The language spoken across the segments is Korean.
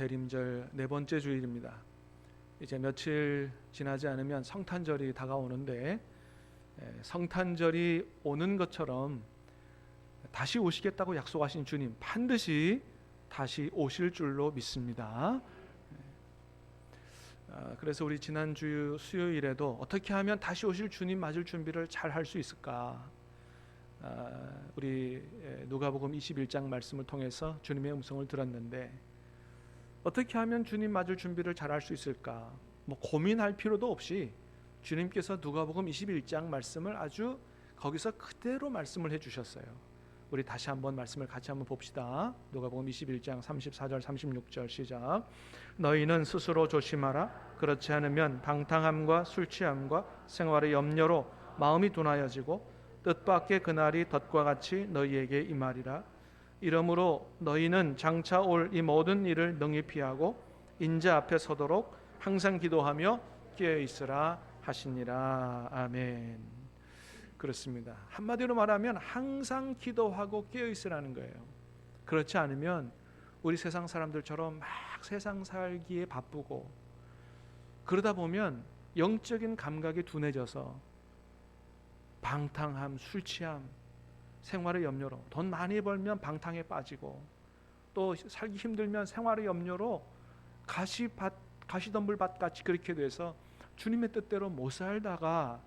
대림절 네 번째 주일입니다. 이제 며칠 지나지 않으면 성탄절이 다가오는데 에, 성탄절이 오는 것처럼 다시 오시겠다고 약속하신 주님 반드시 다시 오실 줄로 믿습니다. 아, 그래서 우리 지난주 수요일에도 어떻게 하면 다시 오실 주님 맞을 준비를 잘 할 수 있을까? 아, 우리 에, 누가복음 21장 말씀을 통해서 주님의 음성을 들었는데 어떻게 하면 주님 맞을 준비를 잘 할 수 있을까? 뭐 고민할 필요도 없이 주님께서 누가복음 21장 말씀을 아주 거기서 그대로 말씀을 해 주셨어요. 우리 다시 한번 말씀을 같이 한번 봅시다. 누가복음 21장 34절 36절 시작. 너희는 스스로 조심하라. 그렇지 않으면 방탕함과 술 취함과 생활의 염려로 마음이 둔하여지고 뜻밖의 그날이 덫과 같이 너희에게 임하리라. 이러므로 너희는 장차 올 이 모든 일을 능히 피하고 인자 앞에 서도록 항상 기도하며 깨어 있으라 하시니라. 아멘. 그렇습니다. 한마디로 말하면 항상 기도하고 깨어 있으라는 거예요. 그렇지 않으면 우리 세상 사람들처럼 막 세상 살기에 바쁘고 그러다 보면 영적인 감각이 둔해져서 방탕함, 술 취함, 생활의 염려로 돈 많이 벌면 방탕에 빠지고 또 살기 힘들면 생활의 염려로 가시밭 가시덤불밭 같이 그렇게 돼서 주님의 뜻대로 못 살다가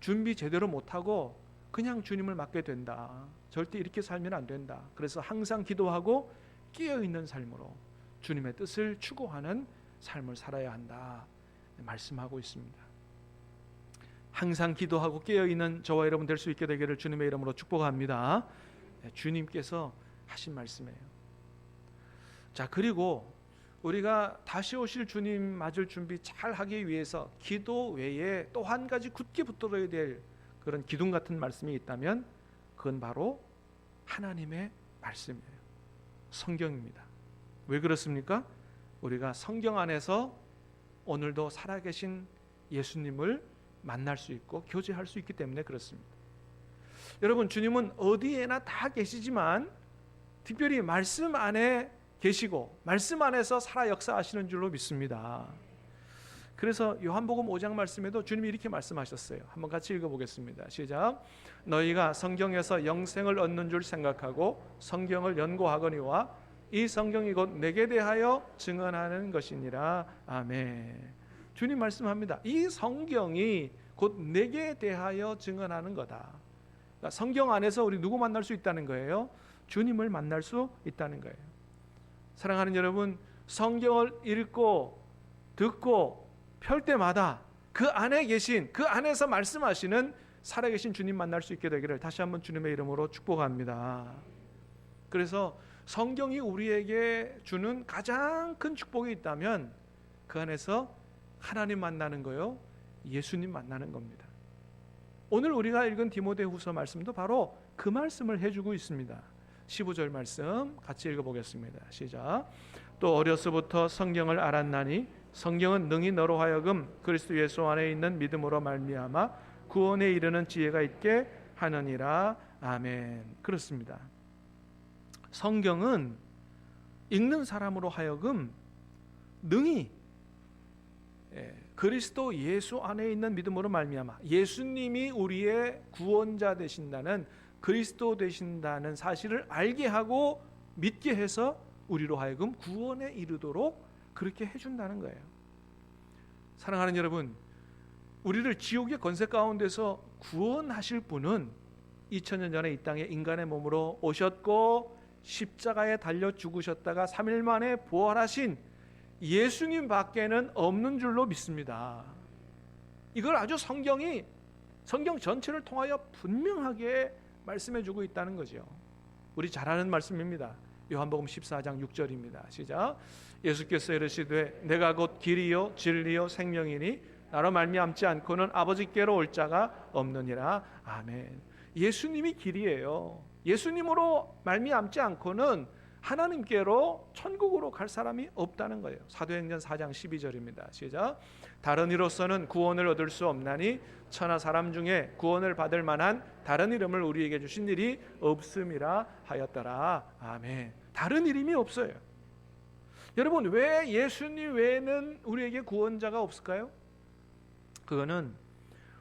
준비 제대로 못 하고 그냥 주님을 맡게 된다. 절대 이렇게 살면 안 된다. 그래서 항상 기도하고 끼어 있는 삶으로 주님의 뜻을 추구하는 삶을 살아야 한다. 말씀하고 있습니다. 항상 기도하고 깨어 있는 저와 여러분 될 수 있게 되기를 주님의 이름으로 축복합니다. 네, 주님께서 하신 말씀이에요. 자, 그리고 우리가 다시 오실 주님 맞을 준비 잘 하기 위해서 기도 외에 또 한 가지 굳게 붙들어야 될 그런 기둥 같은 말씀이 있다면 그건 바로 하나님의 말씀이에요. 성경입니다. 왜 그렇습니까? 우리가 성경 안에서 오늘도 살아계신 예수님을 만날 수 있고 교제할 수 있기 때문에 그렇습니다. 여러분 주님은 어디에나 다 계시지만 특별히 말씀 안에 계시고 말씀 안에서 살아 역사하시는 줄로 믿습니다. 그래서 요한복음 5장 말씀에도 주님이 이렇게 말씀하셨어요. 한번 같이 읽어보겠습니다. 시작. 너희가 성경에서 영생을 얻는 줄 생각하고 성경을 연구하거니와 이 성경이 곧 내게 대하여 증언하는 것이니라. 아멘. 주님 말씀합니다. 이 성경이 곧 내게 대하여 증언하는 거다. 그러니까 성경 안에서 우리 누구 만날 수 있다는 거예요? 주님을 만날 수 있다는 거예요. 사랑하는 여러분, 성경을 읽고 듣고 펼 때마다 그 안에 계신 그 안에서 말씀하시는 살아계신 주님 만날 수 있게 되기를 다시 한번 주님의 이름으로 축복합니다. 그래서 성경이 우리에게 주는 가장 큰 축복이 있다면 그 안에서 하나님 만나는 거요. 예수님 만나는 겁니다. 오늘 우리가 읽은 디모데후서 말씀도 바로 그 말씀을 해주고 있습니다. 15절 말씀 같이 읽어보겠습니다. 시작. 또 어려서부터 성경을 알았나니 성경은 능히 너로 하여금 그리스도 예수 안에 있는 믿음으로 말미암아 구원에 이르는 지혜가 있게 하느니라. 아멘. 그렇습니다. 성경은 읽는 사람으로 하여금 능히 예, 그리스도 예수 안에 있는 믿음으로 말미암아 예수님이 우리의 구원자 되신다는 그리스도 되신다는 사실을 알게 하고 믿게 해서 우리로 하여금 구원에 이르도록 그렇게 해준다는 거예요. 사랑하는 여러분, 우리를 지옥의 권세 가운데서 구원하실 분은 2000년 전에 이 땅에 인간의 몸으로 오셨고 십자가에 달려 죽으셨다가 3일 만에 부활하신 예수님 밖에는 없는 줄로 믿습니다. 이걸 아주 성경이 성경 전체를 통하여 분명하게 말씀해 주고 있다는 거죠. 우리 잘 아는 말씀입니다. 요한복음 14장 6절입니다. 시작. 예수께서 이르시되 내가 곧 길이요 진리요 생명이니 나로 말미암지 않고는 아버지께로 올 자가 없느니라. 아멘. 예수님이 길이에요. 예수님으로 말미암지 않고는 하나님께로 천국으로 갈 사람이 없다는 거예요. 사도행전 4장 12절입니다. 시작. 다른 이로서는 구원을 얻을 수 없나니 천하 사람 중에 구원을 받을 만한 다른 이름을 우리에게 주신 일이 없음이라 하였더라. 아멘. 다른 이름이 없어요. 여러분 왜 예수님 외에는 우리에게 구원자가 없을까요? 그거는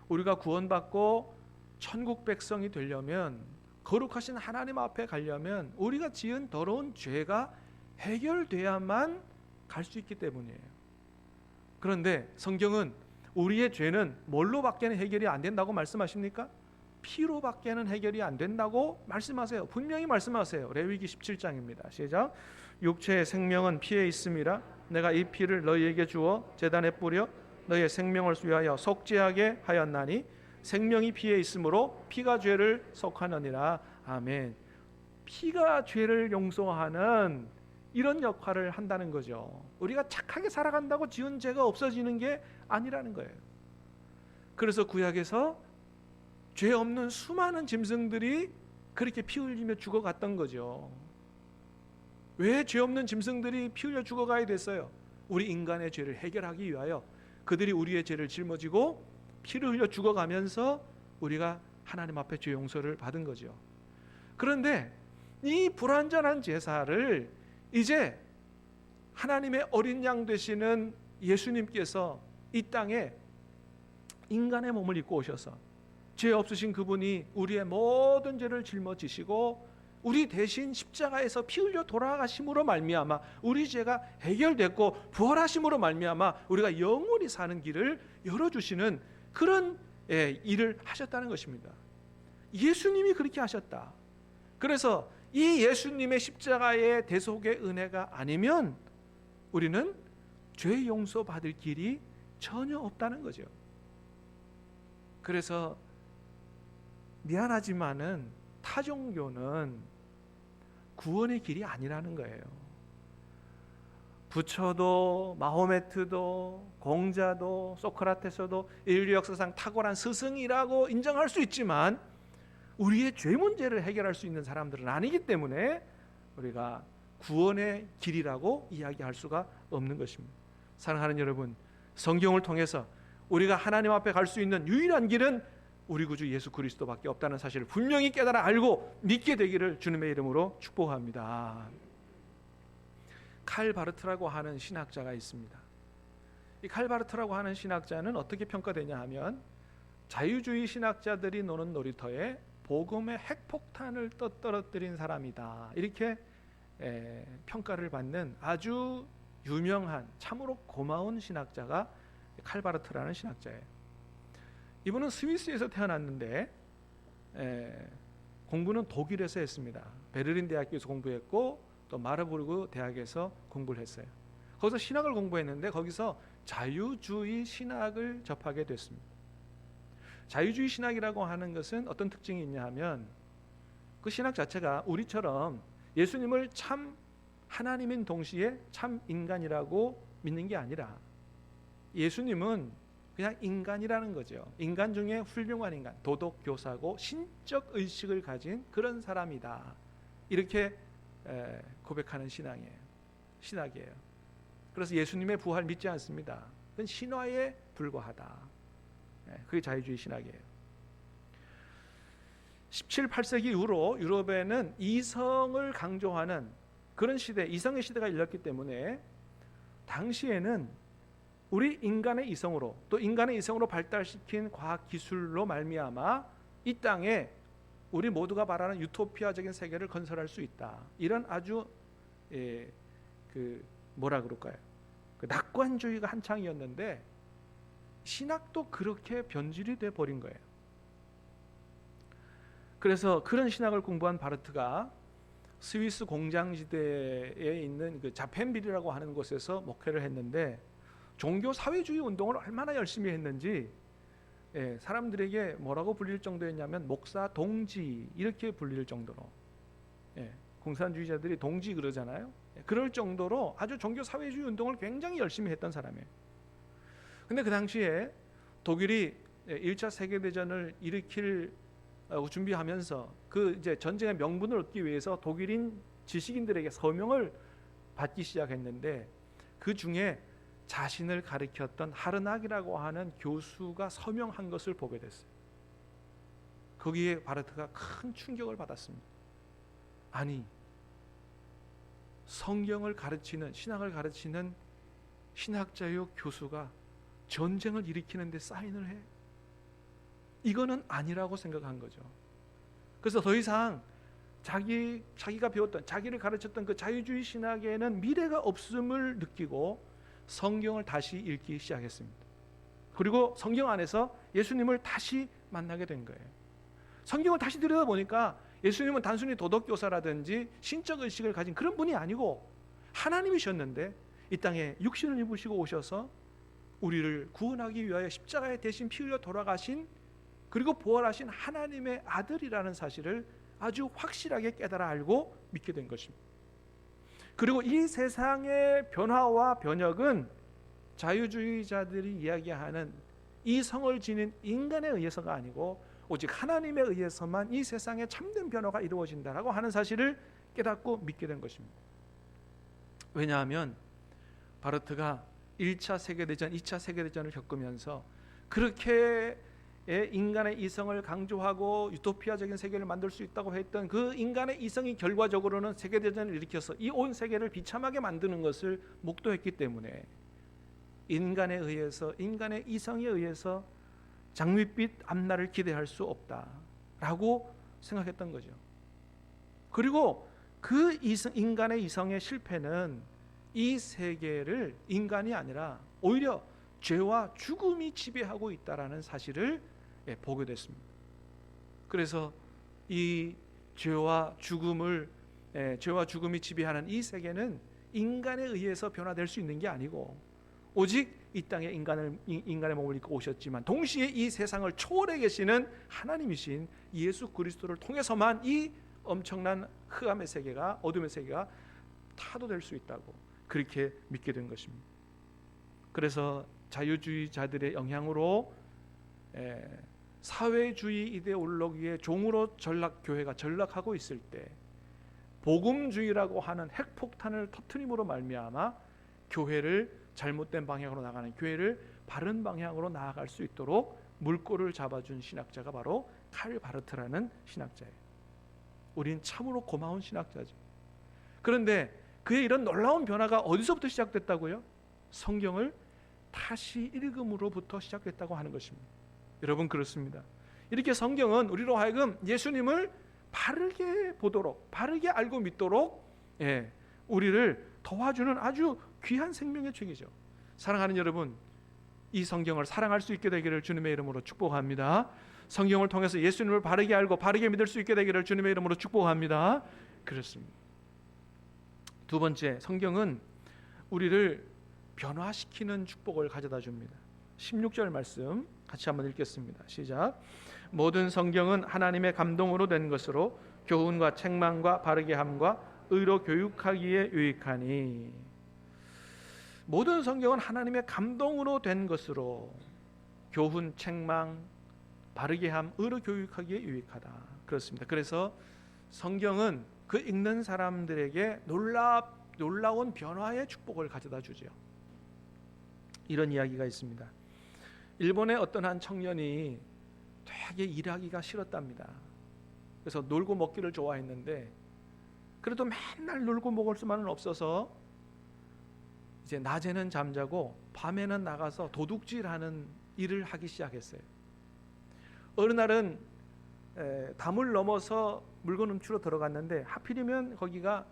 우리가 구원받고 천국 백성이 되려면 거룩하신 하나님 앞에 가려면 우리가 지은 더러운 죄가 해결돼야만 갈 수 있기 때문이에요. 그런데 성경은 우리의 죄는 뭘로밖에는 해결이 안 된다고 말씀하십니까? 피로밖에는 해결이 안 된다고 말씀하세요. 분명히 말씀하세요. 레위기 17장입니다. 시작. 육체의 생명은 피에 있음이라 내가 이 피를 너희에게 주어 제단에 뿌려 너희의 생명을 위하여 속죄하게 하였나니 생명이 피에 있으므로 피가 죄를 속하느니라. 아멘. 피가 죄를 용서하는 이런 역할을 한다는 거죠. 우리가 착하게 살아간다고 지은 죄가 없어지는 게 아니라는 거예요. 그래서 구약에서 죄 없는 수많은 짐승들이 그렇게 피 흘리며 죽어갔던 거죠. 왜 죄 없는 짐승들이 피 흘려 죽어가야 됐어요? 우리 인간의 죄를 해결하기 위하여 그들이 우리의 죄를 짊어지고 피를 흘려 죽어가면서 우리가 하나님 앞에 죄 용서를 받은 거죠. 그런데 이 불완전한 제사를 이제 하나님의 어린 양 되시는 예수님께서 이 땅에 인간의 몸을 입고 오셔서 죄 없으신 그분이 우리의 모든 죄를 짊어지시고 우리 대신 십자가에서 피 흘려 돌아가심으로 말미암아 우리 죄가 해결됐고 부활하심으로 말미암아 우리가 영원히 사는 길을 열어 주시는 그런 예, 일을 하셨다는 것입니다. 예수님이 그렇게 하셨다. 그래서 이 예수님의 십자가의 대속의 은혜가 아니면 우리는 죄 용서 받을 길이 전혀 없다는 거죠. 그래서 미안하지만은 타종교는 구원의 길이 아니라는 거예요. 부처도 마호메트도 공자도 소크라테스도 인류 역사상 탁월한 스승이라고 인정할 수 있지만 우리의 죄 문제를 해결할 수 있는 사람들은 아니기 때문에 우리가 구원의 길이라고 이야기할 수가 없는 것입니다. 사랑하는 여러분, 성경을 통해서 우리가 하나님 앞에 갈 수 있는 유일한 길은 우리 구주 예수 그리스도밖에 없다는 사실을 분명히 깨달아 알고 믿게 되기를 주님의 이름으로 축복합니다. 칼 바르트라고 하는 신학자가 있습니다. 이 칼 바르트라고 하는 신학자는 어떻게 평가되냐 하면 자유주의 신학자들이 노는 놀이터에 복음의 핵폭탄을 떠떨어뜨린 사람이다. 이렇게 에, 평가를 받는 아주 유명한 참으로 고마운 신학자가 칼바르트라는 신학자예요. 이분은 스위스에서 태어났는데 에, 공부는 독일에서 했습니다. 베를린 대학교에서 공부했고 또 마르부르크 대학에서 공부를 했어요. 거기서 신학을 공부했는데 거기서 자유주의 신학을 접하게 됐습니다. 자유주의 신학이라고 하는 것은 어떤 특징이 있냐 하면 그 신학 자체가 우리처럼 예수님을 참 하나님인 동시에 참 인간이라고 믿는 게 아니라 예수님은 그냥 인간이라는 거죠. 인간 중에 훌륭한 인간, 도덕 교사고 신적 의식을 가진 그런 사람이다. 이렇게 고백하는 신앙이에요. 신학이에요. 그래서 예수님의 부활 믿지 않습니다. 그건 신화에 불과하다. 그게 자유주의 신학이에요. 17, 8세기 이후로 유럽에는 이성을 강조하는 그런 시대, 이성의 시대가 열렸기 때문에 당시에는 우리 인간의 이성으로 또 인간의 이성으로 발달시킨 과학 기술로 말미암아 이 땅에 우리 모두가 바라는 유토피아적인 세계를 건설할 수 있다. 이런 아주 예, 그 뭐라 그럴까요? 그 낙관주의가 한창이었는데 신학도 그렇게 변질이 돼 버린 거예요. 그래서 그런 신학을 공부한 바르트가 스위스 공장지대에 있는 그 자펜빌이라고 하는 곳에서 목회를 했는데 종교 사회주의 운동을 얼마나 열심히 했는지 예, 사람들에게 뭐라고 불릴 정도였냐면 목사 동지 이렇게 불릴 정도로 예, 공산주의자들이 동지 그러잖아요. 예, 그럴 정도로 아주 종교 사회주의 운동을 굉장히 열심히 했던 사람이에요. 근데 그 당시에 독일이 1차 세계 대전을 일으킬 어, 준비하면서 그 이제 전쟁의 명분을 얻기 위해서 독일인 지식인들에게 서명을 받기 시작했는데 그 중에 자신을 가리켰던 하르낙이라고 하는 교수가 서명한 것을 보게 됐어요. 거기에 바르트가 큰 충격을 받았습니다. 아니 성경을 가르치는 신학을 가르치는 신학자요 교수가 전쟁을 일으키는데 사인을 해. 이거는 아니라고 생각한 거죠. 그래서 더 이상 자기 자기가 배웠던 자기를 가르쳤던 그 자유주의 신학에는 미래가 없음을 느끼고 성경을 다시 읽기 시작했습니다. 그리고 성경 안에서 예수님을 다시 만나게 된 거예요. 성경을 다시 들여다 보니까 예수님은 단순히 도덕 교사라든지 신적 의식을 가진 그런 분이 아니고 하나님이셨는데 이 땅에 육신을 입으시고 오셔서 우리를 구원하기 위하여 십자가에 대신 피 흘려 돌아가신 그리고 부활하신 하나님의 아들이라는 사실을 아주 확실하게 깨달아 알고 믿게 된 것입니다. 그리고 이 세상의 변화와 변혁은 자유주의자들이 이야기하는 이 성을 지닌 인간에 의해서가 아니고 오직 하나님에 의해서만 이 세상에 참된 변화가 이루어진다라고 하는 사실을 깨닫고 믿게 된 것입니다. 왜냐하면 바르트가 1차 세계대전, 2차 세계대전을 겪으면서 그렇게 인간의 이성을 강조하고 유토피아적인 세계를 만들 수 있다고 했던 그 인간의 이성이 결과적으로는 세계 대전을 일으켜서 이 온 세계를 비참하게 만드는 것을 목도했기 때문에 인간에 의해서 인간의 이성에 의해서 장밋빛 앞날을 기대할 수 없다라고 생각했던 거죠. 그리고 그 이성, 인간의 이성의 실패는 이 세계를 인간이 아니라 오히려 죄와 죽음이 지배하고 있다라는 사실을 예, 보게 됐습니다. 그래서 이 죄와 죽음을 예, 죄와 죽음이 지배하는 이 세계는 인간에 의해서 변화될 수 있는 게 아니고 오직 이 땅에 인간을 인간의 몸을 입고 오셨지만 동시에 이 세상을 초월해 계시는 하나님이신 예수 그리스도를 통해서만 이 엄청난 흑암의 세계가 어둠의 세계가 타도될 수 있다고 그렇게 믿게 된 것입니다. 그래서 자유주의자들의 영향으로 에, 사회주의 이데올로기의 종으로 전락 교회가 전락하고 있을 때 복음주의라고 하는 핵폭탄을 터트림으로 말미암아 교회를 잘못된 방향으로 나가는 교회를 바른 방향으로 나아갈 수 있도록 물꼬를 잡아준 신학자가 바로 칼 바르트라는 신학자예요. 우린 참으로 고마운 신학자죠. 그런데 그의 이런 놀라운 변화가 어디서부터 시작됐다고요? 성경을 다시 읽음으로부터 시작됐다고 하는 것입니다. 여러분 그렇습니다. 이렇게 성경은 우리로 하여금 예수님을 바르게 보도록 바르게 알고 믿도록 예, 우리를 도와주는 아주 귀한 생명의 책이죠. 사랑하는 여러분, 이 성경을 사랑할 수 있게 되기를 주님의 이름으로 축복합니다. 성경을 통해서 예수님을 바르게 알고 바르게 믿을 수 있게 되기를 주님의 이름으로 축복합니다. 그렇습니다. 두 번째, 성경은 우리를 변화시키는 축복을 가져다 줍니다. 16절 말씀 같이 한번 읽겠습니다. 시작. 모든 성경은 하나님의 감동으로 된 것으로 교훈과 책망과 바르게 함과 의로 교육하기에 유익하니 모든 성경은 하나님의 감동으로 된 것으로 교훈, 책망, 바르게 함, 의로 교육하기에 유익하다. 그렇습니다. 그래서 성경은 그 읽는 사람들에게 놀라 놀라운 변화의 축복을 가져다 주죠. 이런 이야기가 있습니다. 일본의 어떤 한 청년이 되게 일하기가 싫었답니다. 그래서 놀고 먹기를 좋아했는데 그래도 맨날 놀고 먹을 수만은 없어서 이제 낮에는 잠자고 밤에는 나가서 도둑질하는 일을 하기 시작했어요. 어느 날은 에, 담을 넘어서 물건 훔치러 들어갔는데 하필이면 거기가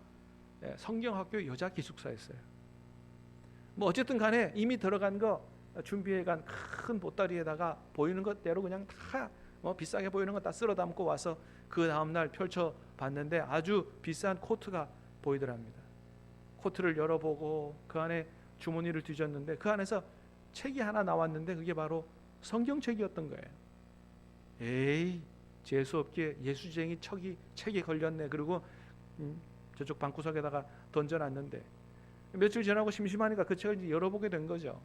에, 성경학교 여자 기숙사였어요. 뭐 어쨌든 간에 이미 들어간 거 준비해간 큰 보따리에다가 보이는 것대로 그냥 다 뭐 비싸게 보이는 거 다 쓸어 담고 와서 그 다음 날 펼쳐 봤는데 아주 비싼 코트가 보이더랍니다. 코트를 열어보고 그 안에 주머니를 뒤졌는데 그 안에서 책이 하나 나왔는데 그게 바로 성경책이었던 거예요. 에이 재수 없게 예수쟁이 척이 책에 걸렸네. 그리고 음, 저쪽 방구석에다가 던져놨는데 며칠 지나고 심심하니까 그 책을 열어보게 된 거죠.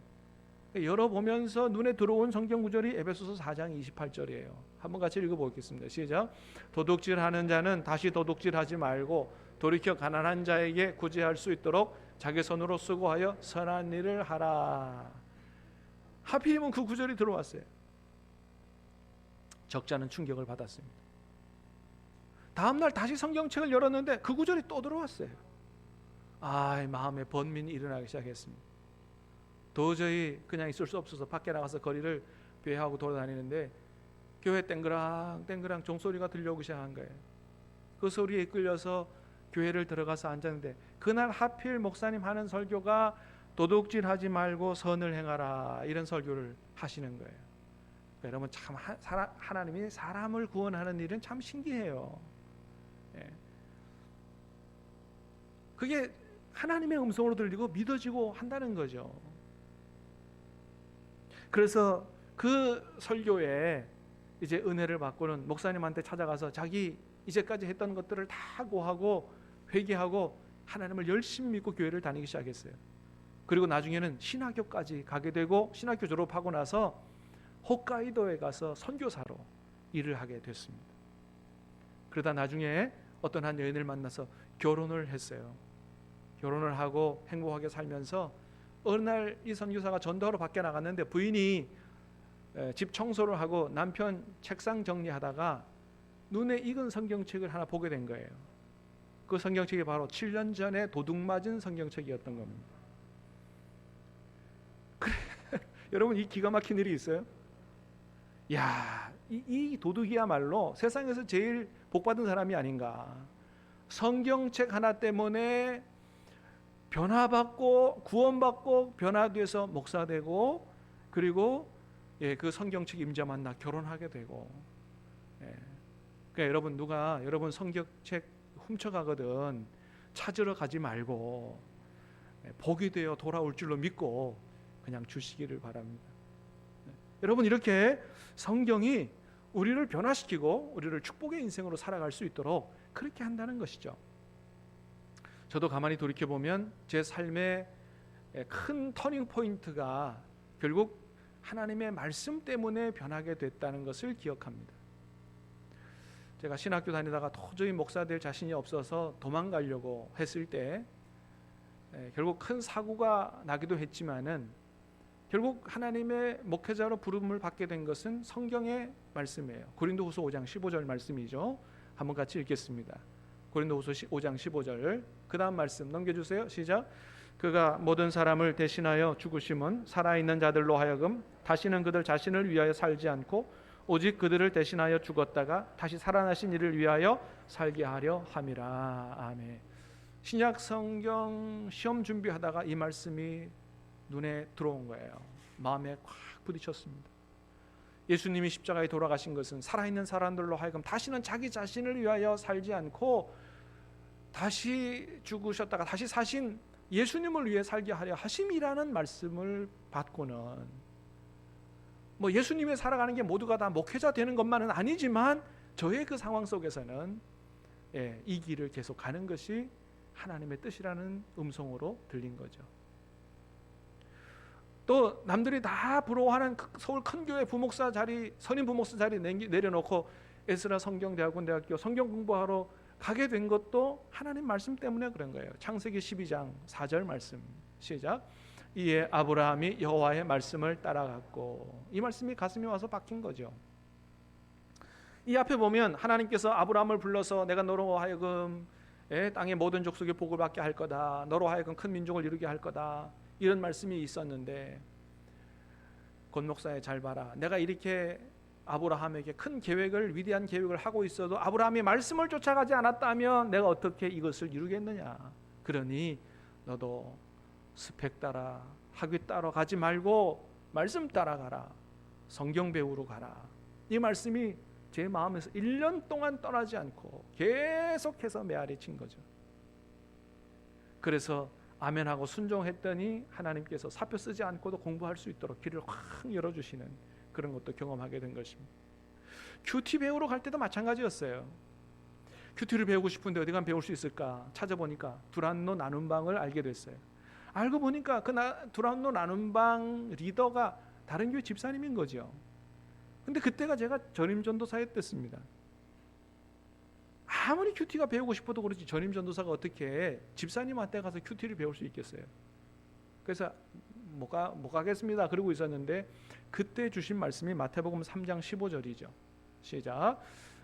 열어보면서 눈에 들어온 성경 구절이 에베소서 4장 28절이에요. 한번 같이 읽어보겠습니다. 시작. 도둑질하는 자는 다시 도둑질하지 말고 돌이켜 가난한 자에게 구제할 수 있도록 자기 손으로 수고하여 선한 일을 하라. 하필이면 그 구절이 들어왔어요. 적자는 충격을 아, 마음에 번민이 일어나기 시작했습니다. 도저히 그냥 있을 수 없어서 밖에 나가서 거리를 배회하고 돌아다니는데 교회 땡그랑 땡그랑 종소리가 들려오기 시작한 거예요. 그 소리에 이끌려서 교회를 들어가서 앉았는데 그날 하필 목사님 하는 설교가 도둑질하지 말고 선을 행하라 이런 설교를 하시는 거예요. 그러니까 여러분 참 하, 사람, 하나님이 사람을 구원하는 일은 참 신기해요. 예. 그게 하나님의 음성으로 들리고 믿어지고 한다는 거죠. 그래서 그 설교에 이제 은혜를 받고는 목사님한테 찾아가서 자기 이제까지 했던 것들을 다 고하고 회개하고 하나님을 열심히 믿고 교회를 다니기 시작했어요. 그리고 나중에는 신학교까지 가게 되고 신학교 졸업하고 나서 홋카이도에 가서 선교사로 일을 하게 됐습니다. 그러다 나중에 어떤 한 여인을 만나서 결혼을 했어요. 결혼을 하고 행복하게 살면서 어느 날 이 선교사가 전도하러 밖에 나갔는데 부인이 에, 집 청소를 하고 남편 책상 정리하다가 눈에 익은 성경책을 하나 보게 된 거예요. 그 성경책이 바로 7년 전에 도둑 맞은 성경책이었던 겁니다. 그래, 여러분 이 기가 막힌 일이 있어요? 야, 이, 이 도둑이야말로 세상에서 제일 복 받은 사람이 아닌가. 성경책 하나 때문에 변화받고 구원받고 변화돼서 목사되고 그리고 예, 그 성경책 임자 만나 결혼하게 되고 예. 그러니까 여러분 누가 여러분 성경책 훔쳐가거든 찾으러 가지 말고 예, 복이 되어 돌아올 줄로 믿고 그냥 주시기를 바랍니다. 예. 여러분 이렇게 성경이 우리를 변화시키고 우리를 축복의 인생으로 살아갈 수 있도록 그렇게 한다는 것이죠. 저도 가만히 돌이켜 보면 제 삶의 큰 터닝 포인트가 결국 하나님의 말씀 때문에 변하게 됐다는 것을 기억합니다. 제가 신학교 다니다가 도저히 목사 될 자신이 없어서 도망가려고 했을 때 결국 큰 사고가 나기도 했지만은 결국 하나님의 목회자로 부름을 받게 된 것은 성경의 말씀이에요. 고린도후서 5장 15절 말씀이죠. 한번 같이 읽겠습니다. 고린도후서 5장 15절 그 다음 말씀 넘겨주세요. 시작. 그가 모든 사람을 대신하여 죽으심은 살아있는 자들로 하여금 다시는 그들 자신을 위하여 살지 않고 오직 그들을 대신하여 죽었다가 다시 살아나신 이를 위하여 살게 하려 함이라. 아멘. 신약 성경 시험 준비하다가 이 말씀이 눈에 들어온 거예요. 마음에 꽉 부딪혔습니다. 예수님이 십자가에 돌아가신 것은 살아있는 사람들로 하여금 다시는 자기 자신을 위하여 살지 않고 다시 죽으셨다가 다시 사신 예수님을 위해 살게 하려 하심이라는 말씀을 받고는 뭐 예수님의 살아가는 게 모두가 다 목회자 되는 것만은 아니지만 저의 그 상황 속에서는 예, 이 길을 계속 가는 것이 하나님의 뜻이라는 음성으로 들린 거죠. 또 남들이 다 부러워하는 서울 큰 교회 부목사 자리 선임 부목사 자리 내려놓고 에스라 성경대학원 대학교 성경 공부하러 가게 된 것도 하나님 말씀 때문에 그런 거예요. 창세기 12장 4절 말씀 시작. 이에 아브라함이 여호와의 말씀을 따라갔고 이 말씀이 가슴에 와서 박힌 거죠. 이 앞에 보면 하나님께서 아브라함을 불러서 내가 너로 하여금 예, 땅의 모든 족속의 복을 받게 할 거다. 너로 하여금 큰 민족을 이루게 할 거다. 이런 말씀이 있었는데 권 목사의 잘 봐라. 내가 이렇게 아브라함에게 큰 계획을 위대한 계획을 하고 있어도 아브라함이 말씀을 쫓아가지 않았다면 내가 어떻게 이것을 이루겠느냐. 그러니 너도 스펙 따라 학위 따라 가지 말고 말씀 따라가라. 성경 배우러 가라. 이 말씀이 제 마음에서 1년 동안 떠나지 않고 계속해서 메아리 친 거죠. 그래서 아멘하고 순종했더니 하나님께서 사표 쓰지 않고도 공부할 수 있도록 길을 확 열어주시는 그런 것도 경험하게 된 것입니다. 큐티 배우러 갈 때도 마찬가지였어요. 큐티를 배우고 싶은데 어디 가면 배울 수 있을까 찾아보니까 두란노 나눔 방을 알게 됐어요. 알고 보니까 그 나, 두란노 나눔 방 리더가 다른 교회 집사님인 거죠. 근데 그때가 제가 전임 전도사에 됐습니다. 아무리 큐티가 배우고 싶어도 그렇지 전임 전도사가 어떻게 집사님한테 가서 큐티를 배울 수 있겠어요? 그래서 못, 가, 못 가겠습니다. 그러고 있었는데 그때 주신 말씀이 마태복음 3장 15절이죠. 시작.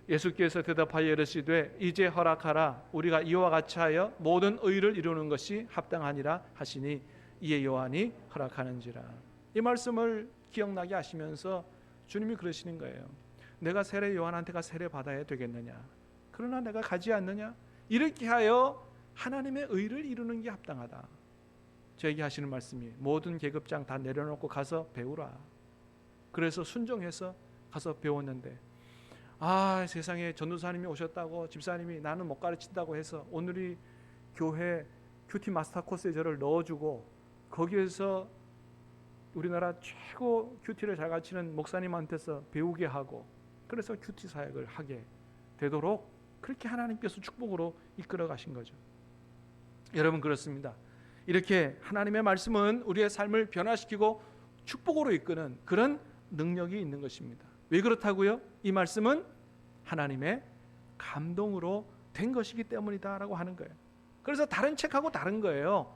예수께서 대답하여 이르시되 이제 허락하라 우리가 이와 같이 하여 모든 의를 이루는 것이 합당하니라 하시니 이에 요한이 허락하는지라 이 말씀을 기억나게 하시면서 주님이 그러시는 거예요 내가 세례 요한한테가 세례 받아야 되겠느냐 그러나 내가 가지 않느냐 이렇게 하여 하나님의 의를 이루는 게 합당하다 저에게 하시는 말씀이 모든 계급장 다 내려놓고 가서 배우라 그래서 순종해서 가서 배웠는데 아 세상에 전도사님이 오셨다고 집사님이 나는 못 가르친다고 해서 오늘이 교회 큐티 마스터 코스에 저를 넣어주고 거기에서 우리나라 최고 큐티를 잘 가르치는 목사님한테서 배우게 하고 그래서 큐티 사역을 하게 되도록 그렇게 하나님께서 축복으로 이끌어 가신 거죠. 여러분 그렇습니다. 이렇게 하나님의 말씀은 우리의 삶을 변화시키고 축복으로 이끄는 그런 능력이 있는 것입니다. 왜 그렇다고요? 이 말씀은 하나님의 감동으로 된 것이기 때문이다라고 하는 거예요. 그래서 다른 책하고 다른 거예요.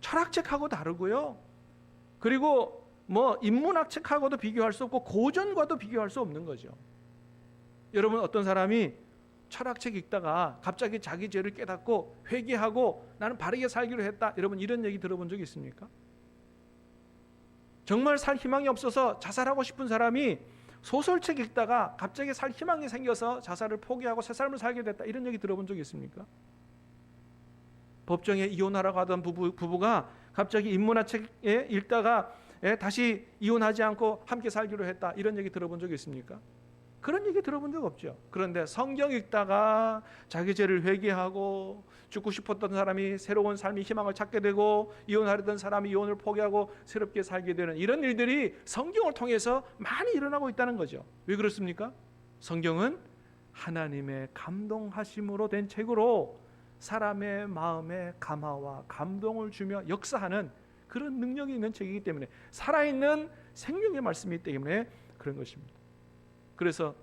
철학책하고 다르고요. 그리고 뭐 인문학 책하고도 비교할 수 없고 고전과도 비교할 수 없는 거죠. 여러분 어떤 사람이 철학책 읽다가 갑자기 자기 죄를 깨닫고 회개하고 나는 바르게 살기로 했다. 여러분 이런 얘기 들어본 적 있습니까? 정말 살 희망이 없어서 자살하고 싶은 사람이 소설책 읽다가 갑자기 살 희망이 생겨서 자살을 포기하고 새 삶을 살게 됐다. 이런 얘기 들어본 적 있습니까? 법정에 이혼하라고 하던 부부, 부부가 갑자기 인문학 책에 읽다가 예, 다시 이혼하지 않고 함께 살기로 했다. 이런 얘기 들어본 적 있습니까? 그런 얘기 들어본 적 없죠. 그런데 성경 읽다가 자기 죄를 회개하고 죽고 싶었던 사람이 새로운 삶의 희망을 찾게 되고 이혼하려던 사람이 이혼을 포기하고 새롭게 살게 되는 이런 일들이 성경을 통해서 많이 일어나고 있다는 거죠. 왜 그렇습니까? 성경은 하나님의 감동하심으로 된 책으로 사람의 마음에 감화와 감동을 주며 역사하는 그런 능력이 있는 책이기 때문에 살아있는 생명의 말씀이기 때문에 그런 것입니다. 그래서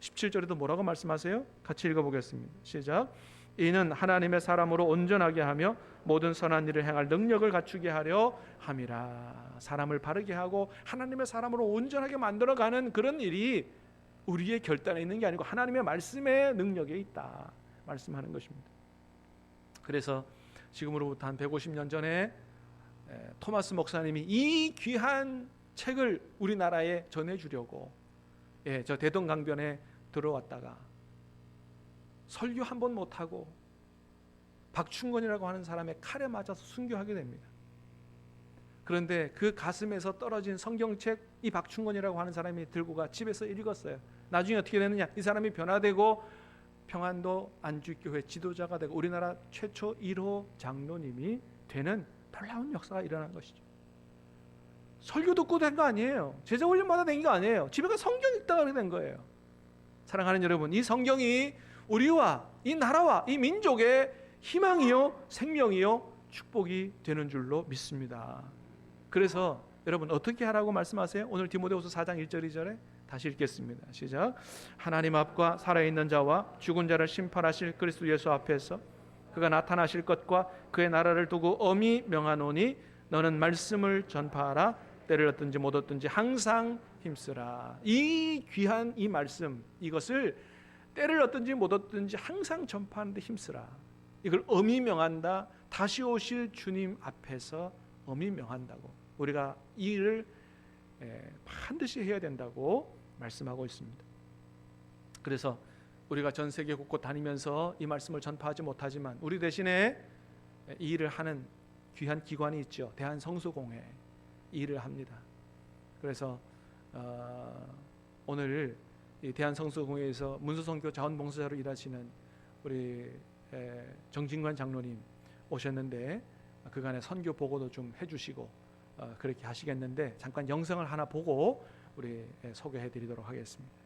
17절에도 뭐라고 말씀하세요? 같이 읽어보겠습니다. 시작. 이는 하나님의 사람으로 온전하게 하며 모든 선한 일을 행할 능력을 갖추게 하려 함이라. 사람을 바르게 하고 하나님의 사람으로 온전하게 만들어가는 그런 일이 우리의 결단에 있는 게 아니고 하나님의 말씀의 능력에 있다. 말씀하는 것입니다. 그래서 지금으로부터 한 150년 전에 에, 토마스 목사님이 이 귀한 책을 우리나라에 전해주려고 예, 저 대동강변에 들어왔다가 설교 한 번 못하고 박충건이라고 하는 사람의 칼에 맞아서 순교하게 됩니다. 그런데 그 가슴에서 떨어진 성경책 이 박충건이라고 하는 사람이 들고 가 집에서 읽었어요. 나중에 어떻게 되느냐? 이 사람이 변화되고 평안도 안주교회 지도자가 되고 우리나라 최초 1호 장로님이 되는 놀라운 역사가 일어난 것이죠. 설교 듣고 된 거 아니에요. 제자 훈련받아 된 거 아니에요. 집에 가 성경 읽다가 된 거예요. 사랑하는 여러분, 이 성경이 우리와 이 나라와 이 민족의 희망이요, 생명이요, 축복이 되는 줄로 믿습니다. 그래서 여러분 어떻게 하라고 말씀하세요? 오늘 디모데후서 4장 1절 2절에 다시 읽겠습니다. 시작. 하나님 앞과 살아있는 자와 죽은 자를 심판하실 그리스도 예수 앞에서 그가 나타나실 것과 그의 나라를 두고 엄히 명하노니 너는 말씀을 전파하라 때를 얻든지 못 얻든지 항상 힘쓰라. 이 귀한 이 말씀 이것을 때를 얻든지 못 얻든지 항상 전파하는데 힘쓰라. 이걸 엄히 명한다. 다시 오실 주님 앞에서 엄히 명한다고. 우리가 이 일을 예, 반드시 해야 된다고 말씀하고 있습니다. 그래서 우리가 전 세계 곳곳 다니면서 이 말씀을 전파하지 못하지만 우리 대신에 이 일을 하는 귀한 기관이 있죠. 대한 성수공회 이 일을 합니다. 그래서 어, 오늘 이 대한 성수공회에서 문수선교 자원봉사자로 일하시는 우리 에, 정진관 장로님 오셨는데 그간의 선교 보고도 좀 해주시고 어, 그렇게 하시겠는데 잠깐 영상을 하나 보고 우리 소개해드리도록 하겠습니다.